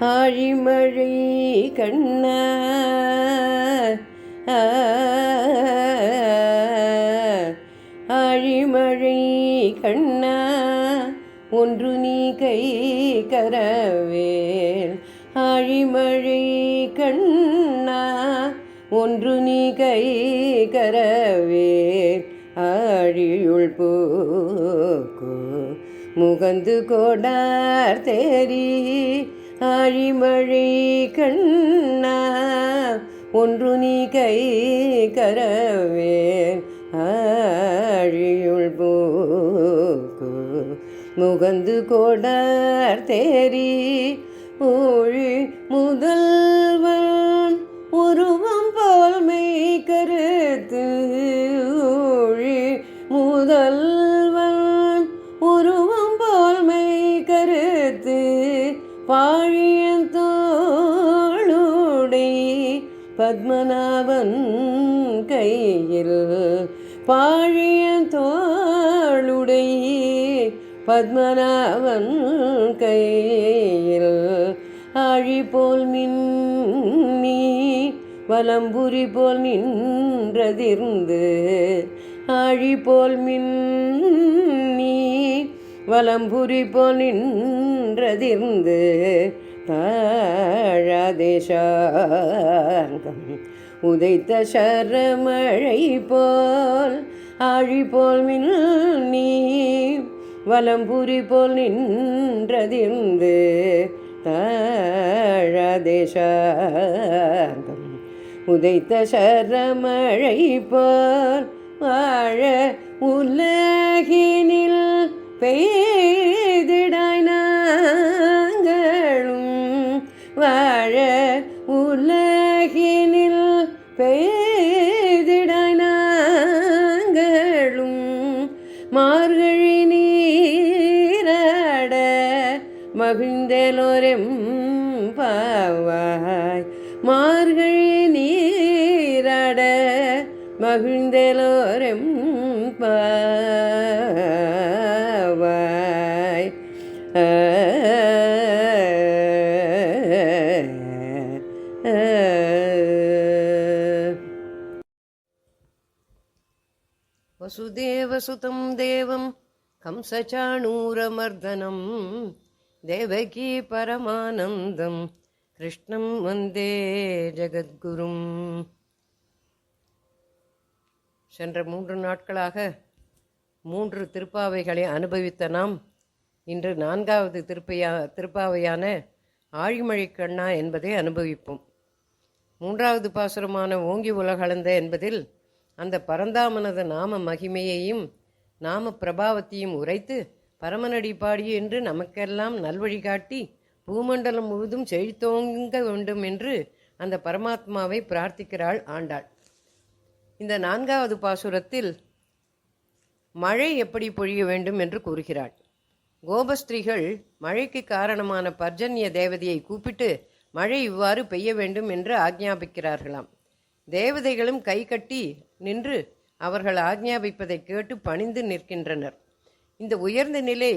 ஆழிமழை கண்ண. ஆழிமழை கண்ண ஒன்று நீ கை கரவேல். ஆழிமழை கண்ணா ஒன்று நீ கை கரவேல். ஆழியுள் போக்கோ முகந்து கொடார் தேரி ஆழிமழை கண்ணா ஒன்று நீ கை கரவேன். ஆழியுள் போக்கு முகந்து கோடார் தேரி ஊழி முதல்வன் உருவம் போல் மெய் கருத்து ஊழி முதல் பத்மநாபன் கையில் பாழிய தோளுடைய பத்மநாபன் கையில் ஆழி போல் மின்னி வலம்புரி போல் நின்றதிர்ந்து ஆழி போல் மின்னி வலம்புரி போல் நின்றதிர்ந்து தாழாதேசாங்கம். உதைத்த சரமழை போல் ஆழி போல் மின் நீ வலம்புரி போல் நின்றதிர்ந்து தாழாதேசாங்கம். உதைத்த சரமழை போல் வாழ உலகினில் பெய்திடாய் பெய்திடாய் நாங்களும் மார்கழி நீராட மகிழ்ந்தலோரெம் பாவாய். மார்கழி நீராட மகிழ்ந்தலோரெம் பாய் वसुदेवसुतं देवं कंसचाणूरमर्दनं देवकी परमानन्दं कृष्णं वन्दे ஜெகத்குரும் சென்ற மூன்று நாட்களாக மூன்று திருப்பாவைகளை அனுபவித்த நாம் இன்று நான்காவது திருப்பையா திருப்பாவையான ஆழிமழை கண்ணா என்பதை அனுபவிப்போம் மூன்றாவது பாசுரமான ஓங்கி உலகளந்த என்பதில் அந்த பரந்தாமனது நாம மகிமையையும் நாம பிரபாவத்தையும் உரைத்து பரமனடி பாடி என்று நமக்கெல்லாம் நல்வழி காட்டி பூமண்டலம் முழுதும் செழித்தோங்க வேண்டும் என்று அந்த பரமாத்மாவை பிரார்த்திக்கிறாள் ஆண்டாள். இந்த நான்காவது பாசுரத்தில் மழை எப்படி பொழிய வேண்டும் என்று கூறுகிறாள். கோபஸ்திரீகள் மழைக்கு காரணமான பர்ஜன்ய தேவதையை கூப்பிட்டு மழை இவ்வாறு பெய்ய வேண்டும் என்று ஆக்ஞாபிக்கிறார்களாம். தேவதைகளும் கை கட்டி நின்று அவர்கள் ஆக்ஞாபிப்பதை கேட்டு பணிந்து நிற்கின்றனர். இந்த உயர்ந்த நிலை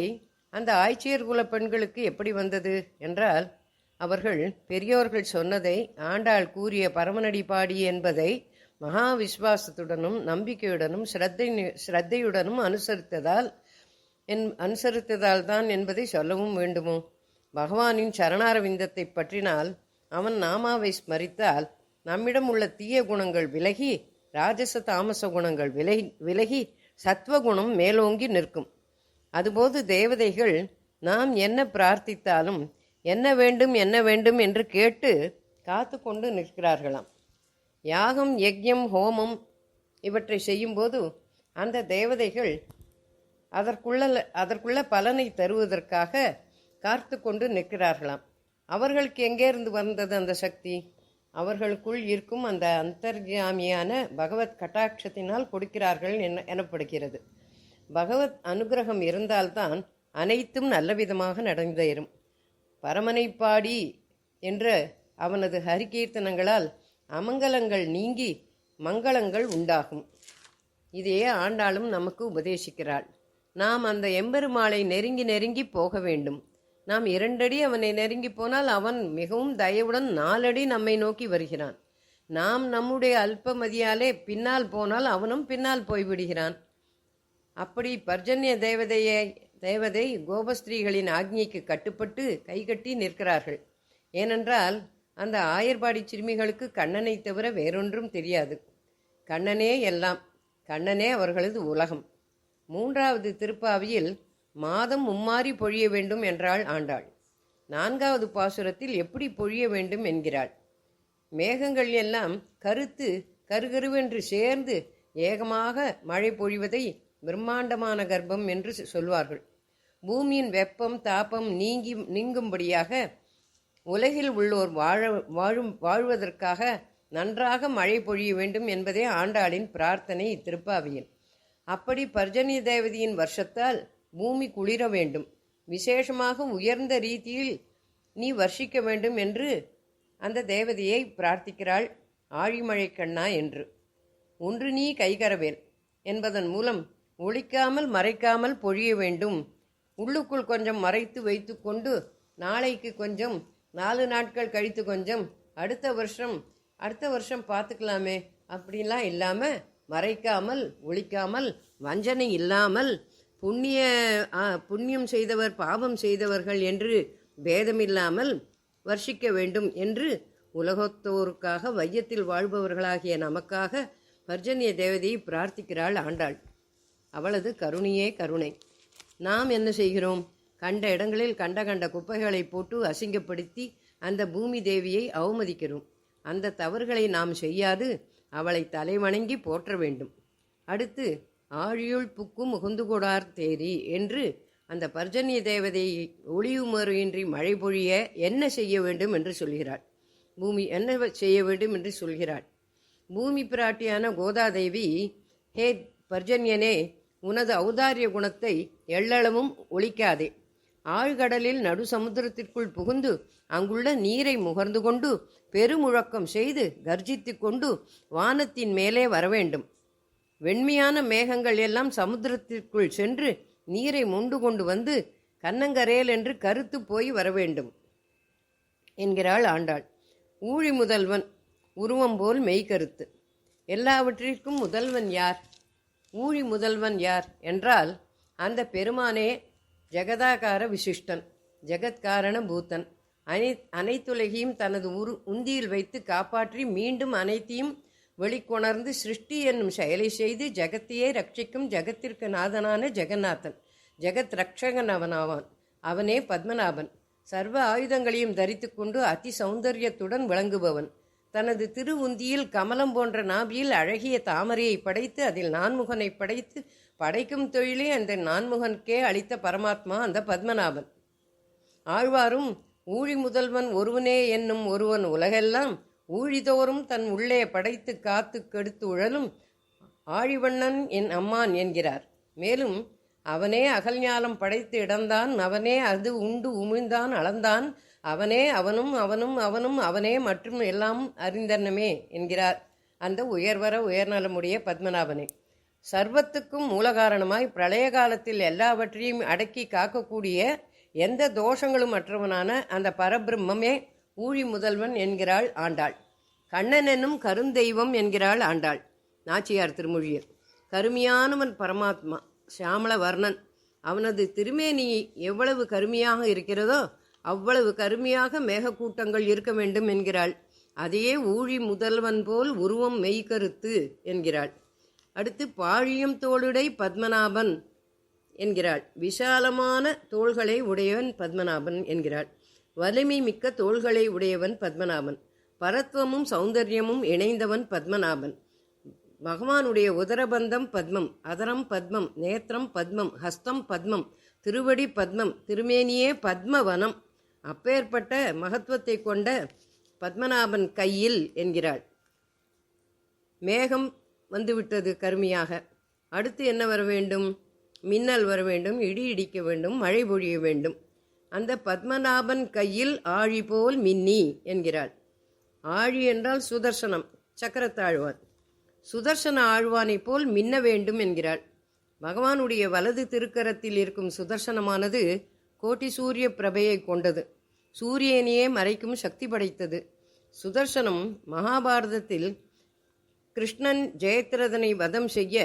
அந்த ஆய்ச்சியர் குல பெண்களுக்கு எப்படி வந்தது என்றால் அவர்கள் பெரியோர்கள் சொன்னதை ஆண்டாள் கூறிய பரமனடி பாடி என்பதை மகா விசுவாசத்துடனும் நம்பிக்கையுடனும் ஸ்ரத்தை ஸ்ரத்தையுடனும் அனுசரித்ததால் என் அனுசரித்ததால் தான் என்பதை சொல்லவும் வேண்டுமோ? பகவானின் சரணாரவிந்தத்தை பற்றினால் அவன் நாமாவை ஸ்மரித்தால் நம்மிடம் உள்ள தீய குணங்கள் விலகி ராஜச தாமச குணங்கள் விலகி விலகி சத்வகுணம் மேலோங்கி நிற்கும். அதுபோது தேவதைகள் நாம் என்ன பிரார்த்தித்தாலும் என்ன வேண்டும் என்ன வேண்டும் என்று கேட்டு காத்து கொண்டு நிற்கிறார்களாம். யாகம் யஜ்யம் ஹோமம் இவற்றை செய்யும்போது அந்த தேவதைகள் அதற்குள்ள அதற்குள்ள பலனை தருவதற்காக காத்து கொண்டு நிற்கிறார்களாம். அவர்களுக்கு எங்கேருந்து வந்தது அந்த சக்தி? அவர்களுக்குள் இருக்கும் அந்த அந்தர்ஜாமியான பகவத் கட்டாட்சத்தினால் கொடுக்கிறார்கள் என எனப்படுகிறது. பகவத் அனுகிரகம் இருந்தால்தான் அனைத்தும் நல்லவிதமாக நடந்தேறும். பரமனை பாடி என்ற அவனது ஹரிகீர்த்தனங்களால் அமங்கலங்கள் நீங்கி மங்களங்கள் உண்டாகும். இதையே ஆண்டாளும் நமக்கு உபதேசிக்கிறாள். நாம் அந்த எம்பெருமாளை நெருங்கி நெருங்கி போக வேண்டும். நாம் இரண்டடி அவனை நெருங்கி போனால் அவன் மிகவும் தயவுடன் நாலடி நம்மை நோக்கி வருகிறான். நாம் நம்முடைய அல்பமதியாலே பின்னால் போனால் அவனும் பின்னால் போய்விடுகிறான். அப்படி பர்ஜன்ய தேவதையை தேவதை கோபஸ்திரீகளின் ஆக்ஞைக்கு கட்டுப்பட்டு கைகட்டி நிற்கிறார்கள். ஏனென்றால் அந்த ஆயர்பாடி சிறுமிகளுக்கு கண்ணனை தவிர வேறொன்றும் தெரியாது. கண்ணனே எல்லாம் கண்ணனே அவர்களது உலகம். மூன்றாவது திருப்பாவியில் மாதம் மும்மாறி பொழிய வேண்டும் என்றாள் ஆண்டாள். நான்காவது பாசுரத்தில் எப்படி பொழிய வேண்டும் என்கிறாள். மேகங்கள் எல்லாம் கருத்து கருகருவென்று சேர்ந்து ஏகமாக மழை பொழிவதை பிரம்மாண்டமான கர்ப்பம் என்று சொல்வார்கள். பூமியின் வெப்பம் தாப்பம் நீங்கி நீங்கும்படியாக உலகில் உள்ளோர் வாழ வாழும் வாழ்வதற்காக நன்றாக மழை பொழிய வேண்டும் என்பதே ஆண்டாளின் பிரார்த்தனை இத்திருப்பாவியில். அப்படி பர்ஜனி தேவதியின் வருஷத்தால் பூமி குளிர வேண்டும். விசேஷமாக உயர்ந்த ரீதியில் நீ வர்ஷிக்க வேண்டும் என்று அந்த தேவதையை பிரார்த்திக்கிறாள் ஆழிமழை கண்ணா என்று. ஒன்று நீ கைகரவேல் என்பதன் மூலம் ஒழிக்காமல் மறைக்காமல் பொழிய வேண்டும். உள்ளுக்குள் கொஞ்சம் மறைத்து வைத்துக்கொண்டு நாளைக்கு கொஞ்சம் நாலு நாட்கள் கழித்து கொஞ்சம் அடுத்த வருஷம் அடுத்த வருஷம் பார்த்துக்கலாமே அப்படிலாம் இல்லாமல் மறைக்காமல் ஒழிக்காமல் வஞ்சனை இல்லாமல் புண்ணிய ஆ, புண்ணியம் செய்தவர் பாவம் செய்தவர்கள் என்று பேதமில்லாமல் வர்ஷிக்க வேண்டும் என்று உலகத்தோருக்காக வையத்தில் வாழ்பவர்களாகிய நமக்காக பர்ஜன்ய தேவதையை பிரார்த்திக்கிறாள் ஆண்டாள். அவளது கருணையே கருணை. நாம் என்ன செய்கிறோம்? கண்ட இடங்களில் கண்ட கண்ட குப்பைகளை போட்டு அசிங்கப்படுத்தி அந்த பூமி தேவியை அவமதிக்கிறோம். அந்த தவறுகளை நாம் செய்யாது. அவளை தலைவணங்கி போற்ற வேண்டும். அடுத்து ஆழியுள் புக்கும் முகுந்துகொடார் தேரி என்று அந்த பர்ஜன்ய தேவதையை ஒளியுமறையின்றி மழை பொழிய என்ன செய்ய வேண்டும் என்று சொல்கிறாள். பூமி என்ன செய்ய வேண்டும் என்று சொல்கிறாள். பூமி பிராட்டியான கோதாதேவி ஹே பர்ஜன்யனே உனது ஔதாரிய குணத்தை எள்ளளவும் ஒழிக்காதே. ஆழ்கடலில் நடு சமுத்திரத்திற்குள் புகுந்து அங்குள்ள நீரை முகர்ந்து கொண்டு பெருமுழக்கம் செய்து கர்ஜித்து கொண்டு வானத்தின் மேலே வரவேண்டும். வெண்மையான மேகங்கள் எல்லாம் சமுத்திரத்திற்குள் சென்று நீரை மொண்டு கொண்டு வந்து கன்னங்கரேல் என்று கருத்து போய் வரவேண்டும் என்கிறாள் ஆண்டாள். ஊழி முதல்வன் உருவம் போல் மெய்கருத்து எல்லாவற்றிற்கும் முதல்வன் யார்? ஊழி முதல்வன் யார் என்றால் அந்த பெருமானே ஜெகதாகார விசிஷ்டன் ஜெகத்காரண பூத்தன். அனை அனைத்துலகையும் தனது உரு உந்தியில் வைத்து காப்பாற்றி மீண்டும் அனைத்தையும் வெளிக்கொணர்ந்து சிருஷ்டி என்னும் செயலை செய்து ஜெகத்தையே ரட்சிக்கும் ஜெகத்திற்கு நாதனான ஜெகநாதன். ஜெகத் ரக்ஷகன் அவனாவான். அவனே பத்மநாபன். சர்வ ஆயுதங்களையும் தரித்துக்கொண்டு அதி சௌந்தரியத்துடன் விளங்குபவன். தனது திரு உந்தியில் கமலம் போன்ற நாபியில் அழகிய தாமரையை படைத்து அதில் நான்முகனை படைத்து படைக்கும் தொழிலே அந்த நான்முகனுக்கே அளித்த பரமாத்மா அந்த பத்மநாபன். ஆழ்வாரும் ஊழி முதல்வன் ஒருவனே என்னும் ஒருவன் உலகெல்லாம் ஊழிதோறும் தன் உள்ளே படைத்து காத்து கெடுத்து உழலும் ஆழிவண்ணன் என் அம்மான் என்கிறார். மேலும் அவனே அகல்ஞாலம் படைத்து இடந்தான் அவனே அது உண்டு உமிழ்ந்தான் அளந்தான். அவனே அவனும் அவனும் அவனும் அவனே மற்றும் எல்லாம் அறிந்தனமே என்கிறார். அந்த உயர்வர உயர்நலமுடைய பத்மநாபனே. சர்வத்துக்கும் மூலகாரணமாய் பிரளய காலத்தில் எல்லாவற்றையும் அடக்கி காக்கக்கூடிய எந்த தோஷங்களும் அற்றவனான அந்த பரபிரம்மே ஊழி முதல்வன் என்கிறாள் ஆண்டாள். கண்ணன் எனும் கருந்தெய்வம் என்கிறாள் ஆண்டாள். நாச்சியார் திருமொழியர் கருமையானவன் பரமாத்மா சியாமள வர்ணன் அவனது திருமேனி எவ்வளவு கருமையாக இருக்கிறதோ அவ்வளவு கருமையாக மேகக்கூட்டங்கள் இருக்க வேண்டும் என்கிறாள். அதையே ஊழி முதல்வன் போல் உருவம் மெய்கருத்து என்கிறாள். அடுத்து பாழியம் தோளுடை பத்மநாபன் என்கிறாள். விஷாலமான தோள்களை உடையவன் பத்மநாபன் என்கிறாள். வலிமை மிக்க தோள்களை உடையவன் பத்மநாபன். பரத்வமும் சௌந்தரியமும் இணைந்தவன் பத்மநாபன். பகவானுடைய உதரபந்தம் பத்மம் அதரம் பத்மம் நேத்திரம் பத்மம் ஹஸ்தம் பத்மம் திருவடி பத்மம் திருமேனியே பத்மவனம். அப்பேற்பட்ட மகத்துவத்தை கொண்ட பத்மநாபன் கையில் என்கிறாள். மேகம் வந்துவிட்டது கருமையாக. அடுத்து என்ன வர வேண்டும்? மின்னல் வர வேண்டும் இடி இடிக்க வேண்டும் மழை பொழிய வேண்டும். அந்த பத்மநாபன் கையில் ஆழி போல் மின்னி என்கிறாள். ஆழி என்றால் சுதர்சனம் சக்கரத்தாழ்வான் சுதர்சன ஆழ்வானைப் போல் மின்ன வேண்டும் என்கிறாள். பகவானுடைய வலது திருக்கரத்தில் இருக்கும் சுதர்சனமானது கோட்டி சூரிய பிரபையை கொண்டது. சூரியனையே மறைக்கும் சக்தி படைத்தது. சுதர்சனம் மகாபாரதத்தில் கிருஷ்ணன் ஜெயத்ரதனை வதம் செய்ய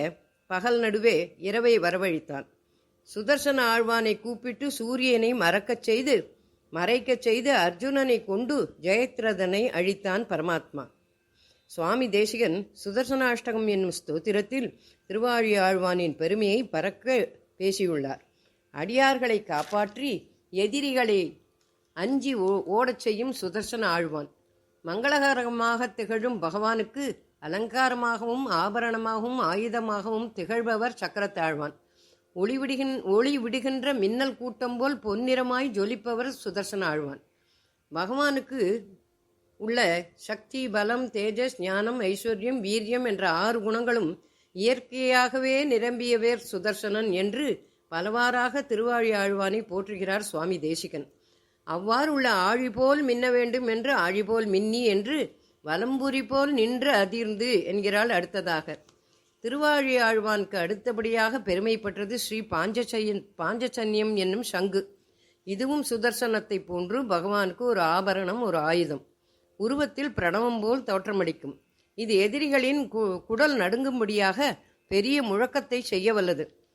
பகல் நடுவே இரவை வரவழைத்தான். சுதர்சன ஆழ்வானை கூப்பிட்டு சூரியனை மறக்கச் செய்து மறைக்கச் செய்து அர்ஜுனனை கொண்டு ஜெயத்ரதனை அழித்தான் பரமாத்மா. சுவாமி தேசிகன் சுதர்சனாஷ்டகம் என்னும் ஸ்தோத்திரத்தில் திருவாழி ஆழ்வானின் பெருமையை பறக்க பேசியுள்ளார். அடியார்களை காப்பாற்றி எதிரிகளை அஞ்சி ஓ- ஓடச் செய்யும் சுதர்சன ஆழ்வான். மங்களகரமாக திகழும் பகவானுக்கு அலங்காரமாகவும் ஆபரணமாகவும் ஆயுதமாகவும் திகழ்பவர் சக்கரத்தாழ்வான். ஒளி விடுகின் ஒளி விடுகின்ற மின்னல் கூட்டம் போல் பொன்னிறமாய் ஜொலிப்பவர் சுதர்சன ஆழ்வான் பகவானுக்கு உள்ள சக்தி பலம் தேஜஸ் ஞானம் ஐஸ்வர்யம் வீரியம் என்ற ஆறு குணங்களும் இயற்கையாகவே நிரம்பியவர் சுதர்சனன் என்று பலவாறாக திருவாழி ஆழ்வானை போற்றுகிறார் சுவாமி தேசிகன். அவ்வாறு உள்ள ஆழி போல் மின்ன வேண்டும் என்று ஆழி போல் மின்னி என்று வலம்புரி போல் நின்று அதிர்ந்து என்கிறாள் அடுத்ததாக. திருவாழியாழ்வானுக்கு அடுத்தபடியாக பெருமை பெற்றது ஸ்ரீ பாஞ்சசயன் பாஞ்சசன்யம் என்னும் சங்கு. இதுவும் சுதர்சனத்தை போன்று பகவானுக்கு ஒரு ஆபரணம் ஒரு ஆயுதம். உருவத்தில் பிரணவம் போல் தோற்றமடிக்கும் இது எதிரிகளின் கு- குடல் நடுங்கும்படியாக பெரிய முழக்கத்தை செய்ய வல்லது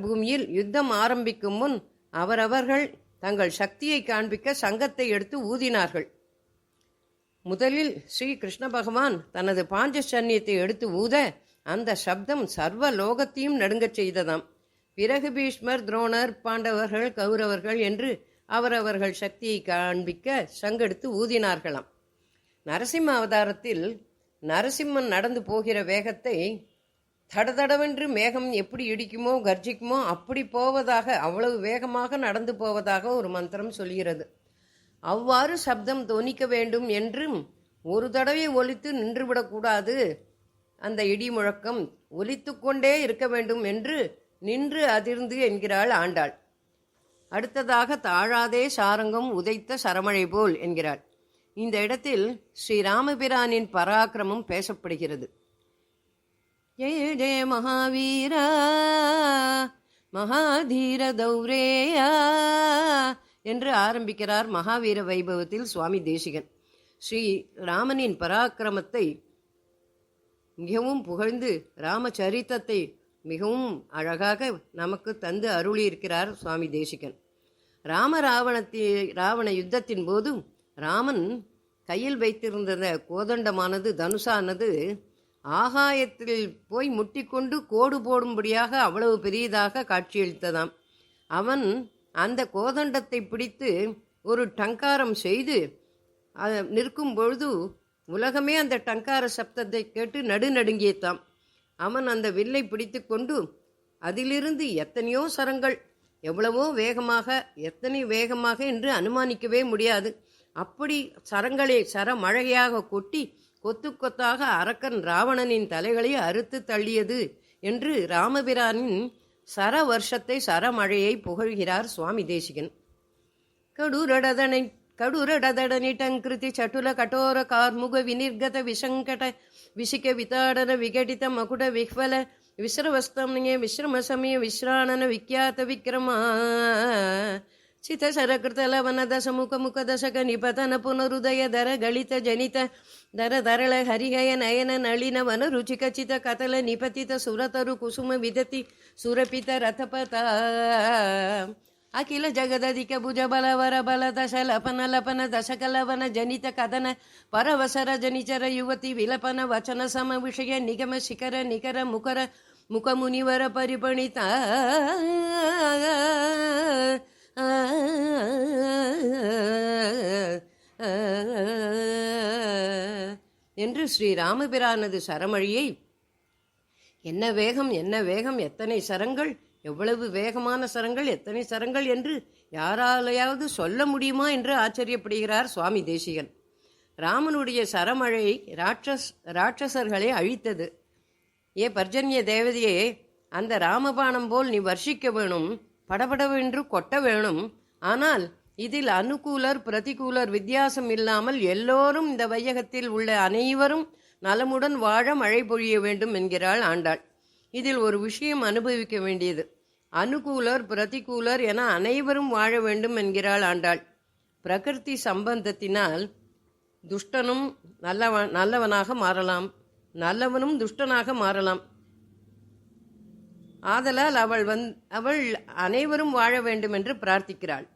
பூமியில் யுத்தம் ஆரம்பிக்கும் முன் அவரவர்கள் தங்கள் சக்தியை காண்பிக்க சங்கத்தை எடுத்து ஊதினார்கள். முதலில் ஸ்ரீ கிருஷ்ண பகவான் தனது பாஞ்சசன்யத்தை எடுத்து ஊத அந்த சப்தம் சர்வ லோகத்தையும் நடுங்கச் செய்ததாம். பிறகு பீஷ்மர் துரோணர் பாண்டவர்கள் கௌரவர்கள் என்று அவரவர்கள் சக்தியை காண்பிக்க சங்கெடுத்து ஊதினார்களாம். நரசிம்ம அவதாரத்தில் நரசிம்மன் நடந்து போகிற வேகத்தை தடதடவென்று மேகம் எப்படி இடிக்குமோ கர்ஜிக்குமோ அப்படி போவதாக அவ்வளவு வேகமாக நடந்து போவதாக ஒரு மந்திரம் சொல்கிறது. அவ்வாறு சப்தம் தொனிக்க வேண்டும் என்றும் ஒரு தடவை ஒலித்து நின்றுவிடக்கூடாது அந்த இடி முழக்கம் ஒலித்து கொண்டே இருக்க வேண்டும் என்று நின்று அதிர்ந்து என்கிறாள் ஆண்டாள். அடுத்ததாக தாழாதே சாரங்கம் உதைத்த சரமழை போல் என்கிறாள். இந்த இடத்தில் ஸ்ரீராமபிரானின் பராக்கிரமம் பேசப்படுகிறது. ஜெய ஜெய மகாவீரா மகாதீர தௌரேயா என்று ஆரம்பிக்கிறார் மகாவீர வைபவத்தில் சுவாமி தேசிகன். ஸ்ரீ ராமனின் பராக்கிரமத்தை மிகவும் புகழ்ந்து ராமச்சரித்தத்தை மிகவும் அழகாக நமக்கு தந்து அருளியிருக்கிறார் சுவாமி தேசிகன். ராம ராவணத்தி ராவண யுத்தத்தின் போதும் ராமன் கையில் வைத்திருந்த கோதண்டமானது தனுஷானது ஆகாயத்தில் போய் முட்டிக்கொண்டு கோடு போடும்படியாக அவ்வளவு பெரியதாக காட்சியளித்ததாம். அவன் அந்த கோதண்டத்தை பிடித்து ஒரு டங்காரம் செய்து நிற்கும் பொழுது உலகமே அந்த டங்கார சப்தத்தை கேட்டு நடுநடுங்கியதாம் அவன் அந்த வில்லை பிடித்து கொண்டு அதிலிருந்து எத்தனையோ சரங்கள் எவ்வளவோ வேகமாக எத்தனை வேகமாக என்று அனுமானிக்கவே முடியாது. அப்படி சரங்களை சரமழையாக கொட்டி கொத்து கொத்தாக அரக்கன் ராவணனின் தலைகளை அறுத்து தள்ளியது என்று ராமபிரானின் சர வருஷத்தை சரமழையை புகழ்கிறார் சுவாமி தேசிகன். கடுரடதனை கடுரடதடனிட்டங்கிருதி சட்டுல கட்டோர கார்முக விநிர்கத விஷங்கட விசிக விதாடன விகடித மகுட விஹ்வல விஸ்ரவஸ்தம்னே விஸ்ரமசமய விஸ்ராணன விக்யாத விக்ரமா ವಿಕ್ರಮ ಚಿತ ಸರಕೃತ ಲವನ ದಶ ಮುಖ ಮುಖ ದಶಕ ನಿಪತನ ಪುನರುದಯ ದರ ಗಳಿತ ಜನಿತ ದರ ದರಳ ಹರಿಹಯ ನಯನ ನಳಿನ ವನ ರುಚಿಕ ಚಿತ ಕತಲ ನಿಪತಿತ ಸುರತರು ಕುಸುಮ ವಿದತಿ ಸುರಪಿತ ರಥಪತ ಅಖಿಲ ಜಗದಧಿಕ ಭುಜ ಬಲವರ ಬಲ ದಶ ಲಪನ ಲಪನ ದಶಕಲವನ ಜನಿತ ಕದನ ಪರವಸರ ಜನಿಚರ ಯುವತಿ ವಿಲಪನ ವಚನ ಸಮ ವಿಷಯ ನಿಗಮ ಶಿಖರ ನಿಖರ ಮುಖರ ಮುಖ ಮುನಿವರ ಪರಿಪಣಿತ என்று ஸ்ரீ ராமபிரானது சரமழியை என்ன வேகம் என்ன வேகம் எத்தனை சரங்கள் எவ்வளவு வேகமான சரங்கள் எத்தனை சரங்கள் என்று யாராலையாவது சொல்ல முடியுமா என்று ஆச்சரியப்படுகிறார் சுவாமி தேசிகன். ராமனுடைய சரமழை ராட்சஸ் ராட்சசர்களை அழித்தது. ஏ பர்ஜன்ய தேவதையே அந்த ராமபாணம் போல் நீ வர்ஷிக்க வேணும். படபடவென்று கொட்ட வேணும். ஆனால் இதில் அனுகூலர் பிரதிகூலர் வித்தியாசம் இல்லாமல் எல்லோரும் இந்த வையகத்தில் உள்ள அனைவரும் நலமுடன் வாழ மழை பொழிய வேண்டும் என்கிறாள் ஆண்டாள். இதில் ஒரு விஷயம் அனுபவிக்க வேண்டியது. அனுகூலர் பிரதிகூலர் என அனைவரும் வாழ வேண்டும் என்கிறாள் ஆண்டாள். பிரகிருதி சம்பந்தத்தினால் துஷ்டனும் நல்லவன் நல்லவனாக மாறலாம். நல்லவனும் துஷ்டனாக மாறலாம். ஆதலால் அவள் வந் அவள் அனைவரும் வாழ வேண்டும் என்று பிரார்த்திக்கிறாள்.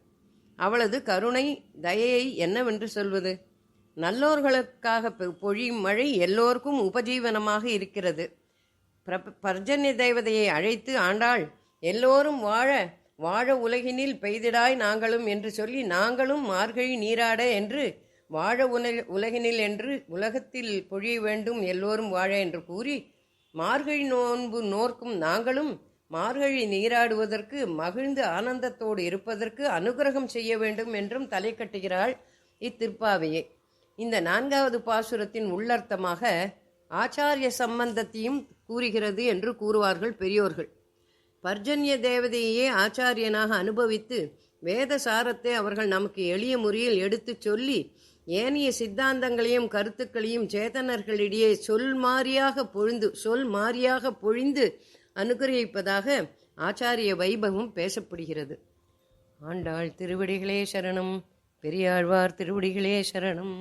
அவளது கருணை தயையை என்னவென்று சொல்வது? நல்லோர்களுக்காக பொழியும் மழை எல்லோருக்கும் உபஜீவனமாக இருக்கிறது. பிர- பர்ஜன்ய தேவதையை அழைத்து ஆண்டாள் எல்லோரும் வாழ வாழ உலகினில் பெய்திடாய் நாங்களும் என்று சொல்லி நாங்களும் மார்கழி நீராட என்று வாழ உலகினில் என்று உலகத்தில் பொழிய வேண்டும் எல்லோரும் வாழ என்று கூறி மார்கழி நோன்பு நோர்க்கும் நாங்களும் மார்கழி நீராடுவதற்கு மகிழ்ந்து ஆனந்தத்தோடு இருப்பதற்கு அனுகிரகம் செய்ய வேண்டும் என்றும் தலை கட்டுகிறாள் இத்திருப்பாவையே. இந்த நான்காவது பாசுரத்தின் உள்ளர்த்தமாக ஆச்சாரிய சம்பந்தத்தையும் கூறுகிறது என்று கூறுவார்கள் பெரியோர்கள். பர்ஜன்ய தேவதையே ஆச்சாரியனாக அனுபவித்து வேத சாரத்தை அவர்கள் நமக்கு எளிய முறையில் எடுத்துச் சொல்லி ஏனைய சித்தாந்தங்களையும் கருத்துக்களையும் சேதனர்களிடையே சொல் மாறியாக பொழிந்து சொல் மாறியாக பொழிந்து அனுகிரகிப்பதாக ஆச்சாரிய வைபவம் பேசப்படுகிறது. ஆண்டாள் திருவடிகளே சரணம் பெரியாழ்வார் திருவடிகளே சரணம்.